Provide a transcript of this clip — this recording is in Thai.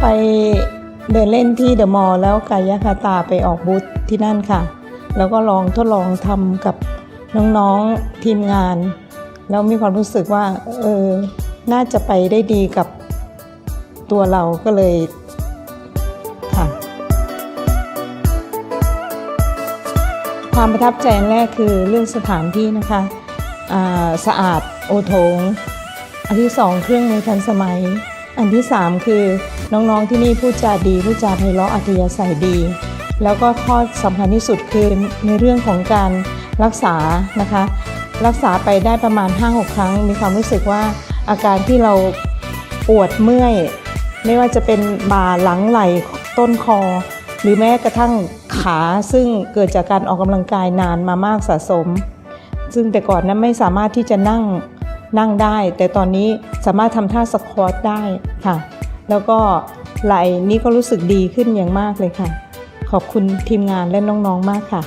ไปเดินเล่นที่เดอะมอลล์แล้วกายคาตาไปออกบูธที่นั่นค่ะ แล้วก็ลองทดลองทำกับน้องๆทีมงาน แล้วมีความรู้สึกว่าเออน่าจะไปได้ดีกับตัวเราก็เลยค่ะ ความประทับใจแรกคือเรื่องสถานที่นะคะ สะอาดโอโถงอันที่สองเครื่องมือทันสมัย อันที่สามคือน้องๆที่นี่พูดจาดีพูดจาไพเราะอัธยาศัยดี แล้วก็ข้อสำคัญที่สุดคือในเรื่องของการรักษานะคะ รักษาไปได้ประมาณ 5-6 ครั้ง มีความรู้สึกว่าอาการที่เราปวดเมื่อย ไม่ว่าจะเป็นบ่าหลังไหล่ต้นคอ หรือแม้กระทั่งขาซึ่งเกิดจากการออกกำลังกายนานมามากสะสม ซึ่งแต่ก่อนนั้นไม่สามารถที่จะนั่งนั่งได้ แต่ตอนนี้สามารถทำท่าสควอตได้ค่ะ แล้วก็ไหล่นี้ก็รู้สึกดีขึ้นอย่างมากเลยค่ะ ขอบคุณทีมงานและน้องๆมากค่ะ